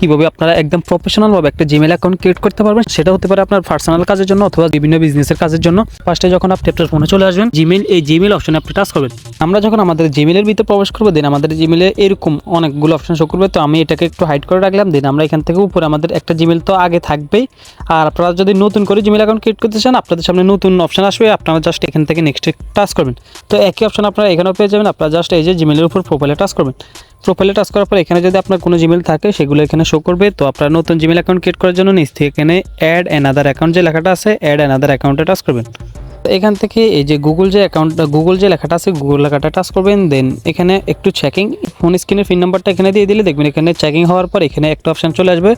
কীভাবে আপনারা একদম প্রফেশনাল ভাবে একটা জিমেল অ্যাকাউন্ট ক্রিয়েট করতে পারবেন, সেটা হতে পারে আপনার পার্সোনাল কাজের জন্য অথবা বিভিন্ন বিজনেসের কাজের জন্য। ফার্স্টে যখন আপনি আপনার ফোনে চলে আসবেন জিমেল এই জিমেল অপশনে আপনি টাচ করবেন। আমরা যখন আমাদের জিমেলের ভিতরে প্রবেশ করব দেন আমাদের জিমেলে এরকম অনেকগুলো অপশন শো করবে। তো আমি এটাকে একটু হাইড করে রাখলাম দেন আমরা এখান থেকে উপরে আমাদের একটা জিমেল তো আগে থাকবেই। আর আপনারা যদি নতুন করে জিমেল অ্যাকাউন্ট ক্রিয়েট করতে চান, আপনাদের সামনে নতুন অপশন আসবে, আপনারা জাস্ট এখান থেকে নেক্সট টাচ করবেন। তো একই অপশন আপনারা এখানেও পেয়ে যাবেন, আপনারা জাস্ট এই যে জিমেলের উপর প্রোফাইলে টাচ করবেন। প্রোফাইলে টাচ করার পর এখানে যদি আপনার কোনো জিমেল থাকে, সেগুলো এখানে শো করবে। তো আপনার নতুন জিমেল অ্যাকাউন্ট ক্রিয়েট করার জন্য নিচ থেকে এখানে অ্যাড অ্যানাদার অ্যাকাউন্ট যে লেখাটা আছে অ্যাড অ্যানাদার অ্যাকাউন্টে টাচ করবেন। এখান থেকে এই যে গুগল যে অ্যাকাউন্ট গুগল যে লেখাটা আছে গুগল লেখাটা টাচ করবেন। দেন এখানে একটু চেকিং ফোন স্ক্রিনের পিন নাম্বারটা এখানে দিয়ে দিলে দেখবেন এখানে চেকিং হওয়ার পর এখানে একটা অপশন চলে আসবে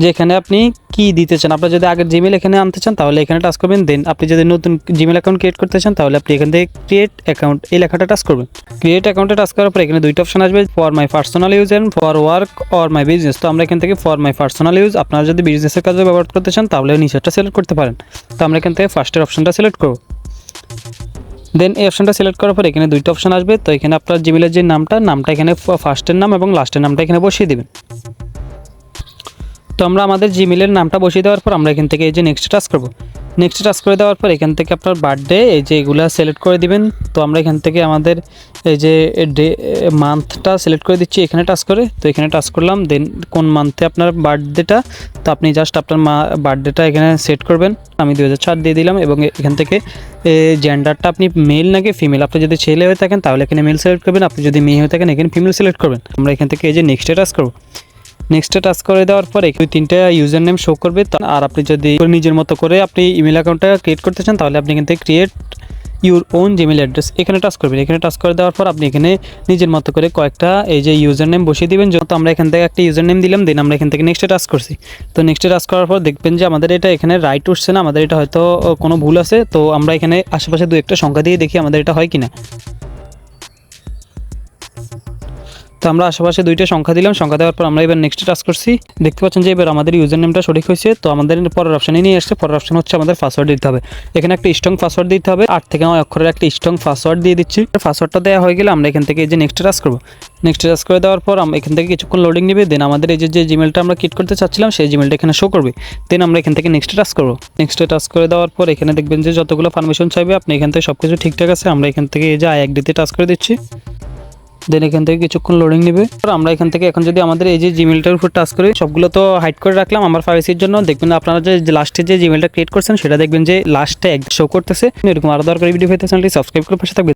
যে এখানে আপনি কি দিতে চান। আপনার যদি আগের জিমেল এখানে আনতে চান, তাহলে এখানে টাচ করবেন দেন আপনি যদি নতুন জিমেল অ্যাকাউন্ট ক্রিয়েট করতে চান, তাহলে আপনি এখান থেকে ক্রিয়েট অ্যাকাউন্ট এই লেখাটা টাচ করবেন। ক্রিয়েট অ্যাকাউন্টে টাচ করার পর এখানে দুইটা অপশন আসবে for my personal use and for work or my business তো আমরা এখান থেকে ফর মাই পার্সোনাল ইউজ আপনারা যদি বিজনেসের কাজে ব্যবহার করতে চান, তাহলে নিচেরটা সিলেক্ট করতে পারেন। তো আমরা এখান থেকে ফার্স্টের অপশনটা সিলেক্ট করব। দেন এই অপশানটা সিলেক্ট করার পর এখানে দুইটা অপশান আসবে। তো এখানে আপনার জিমেলের যে নামটা নামটা এখানে ফার্স্টের নাম এবং লাস্টের নামটা এখানে বসিয়ে দেবেন। তো আমরা আমাদের জিমেলের নামটা বসিয়ে দেওয়ার পর আমরা এখান থেকে এই যে নেক্সট টাচ করব। নেক্সট টাচ করে দেওয়ার পর এখান থেকে আপনার বার্থডে এই যে এগুলো সিলেক্ট করে দিবেন। তো আমরা এখান থেকে আমাদের এই যে ডে মান্থটা সিলেক্ট করে দিচ্ছি, এখানে টাচ করে। তো এখানে টাচ করলাম দেন কোন মান্থে আপনার বার্থডেটা তো আপনি জাস্ট আপনার মা বার্থডেটা এখানে সেট করবেন। আমি দু হাজার দিয়ে দিলাম এবং এখান থেকে জেন্ডারটা আপনি মেল নাকি ফিমেল আপনি যদি ছেলে হয়ে থাকেন, তাহলে এখানে মেল সিলেক্ট করবেন। আপনি যদি মেয়ে হয়ে থাকেন, এখানে ফিমেল সিলেক্ট করবেন। আমরা এখান থেকে এই যে নেক্সটে টাচ করব। নেক্সটে টাচ করে দেওয়ার পরে দুই তিনটা ইউজার নেম শো করবে আর আপনি যদি নিজের মতো করে আপনি ইমেল অ্যাকাউন্টটা ক্রিয়েট করতে চান, তাহলে আপনি এখান থেকে create your own Gmail address এখানে টাচ করবেন। এখানে টাচ করে দেওয়ার পর আপনি এখানে নিজের মতো করে কয়েকটা এই যে ইউজার নেম বসিয়ে দিবেন। যত আমরা এখান থেকে একটা ইউজার নেম দিলাম দেন আমরা এখান থেকে নেক্সটে টাচ করছি। তো নেক্সটে টাচ করার পর দেখবেন যে আমাদের এটা এখানে রাইট উঠছে না, আমাদের এটা হয়তো কোনো ভুল আছে। তো আমরা এখানে আশেপাশে দু একটা সংখ্যা দিয়ে দেখি আমাদের এটা হয় কিনা। তো আমরা আশেপাশে দুইটা সংখ্যা দিলাম। সংখ্যা দেওয়ার পর আমরা এবার নেক্সট টাচ করছি। দেখতে পাচ্ছেন যে এবার আমাদের ইউজার নেমটা সঠিক হয়েছে। তো আমাদের পরের অপশানে নিয়ে আসছে। পরের অপশন হচ্ছে আমাদের পাসওয়ার্ড দিতে হবে। এখানে একটা স্ট্রং পাসওয়ার্ড দিতে হবে। আট থেকে নয় অক্ষরের একটা স্ট্রং পাসওয়ার্ড দিয়ে দিচ্ছি। পাসওয়ার্ডটা দেওয়া হয়ে গেলে আমরা এখান থেকে এই যে নেক্সট টাচ করব। নেক্সট টাচ করে দেওয়ার পর আমরা এখান থেকে কিছুক্ষণ লোডিং নেবে। দেন আমাদের এই যে জিমেলটা আমরা ক্রিয়েট করতে চাচ্ছিলাম, সেই জিমেলটা এখানে শো করবে। দেন আমরা এখান থেকে নেক্সট টাচ করব। নেক্সট টাচ করে দেওয়ার পর এখানে দেখবেন যে যতগুলো পারমিশন চাইবে, আপনি এখান থেকে সব কিছু ঠিকঠাক আছে। আমরা এখান থেকে এই যে আই একডিতে টাচ করে দিচ্ছি। দেন এখান থেকে কিছুক্ষণ লোডিং নেবে। আমরা এখান থেকে এখন যদি আমাদের এই যে জিমেলটার উপর টাচ করি, সবগুলো তো হাইড করে রাখলাম। আমার প্রাইভেসির জন্য দেখবেন আপনারা যে লাস্টে যে জিমেলটা ক্রিয়েট করছেন, সেটা দেখবেন যে লাস্টে এক শো করতেছে। এরকম আরও দরকারি ভিডিও পেতে চ্যানেলটি সাবস্ক্রাইব করে পাশে থাকবে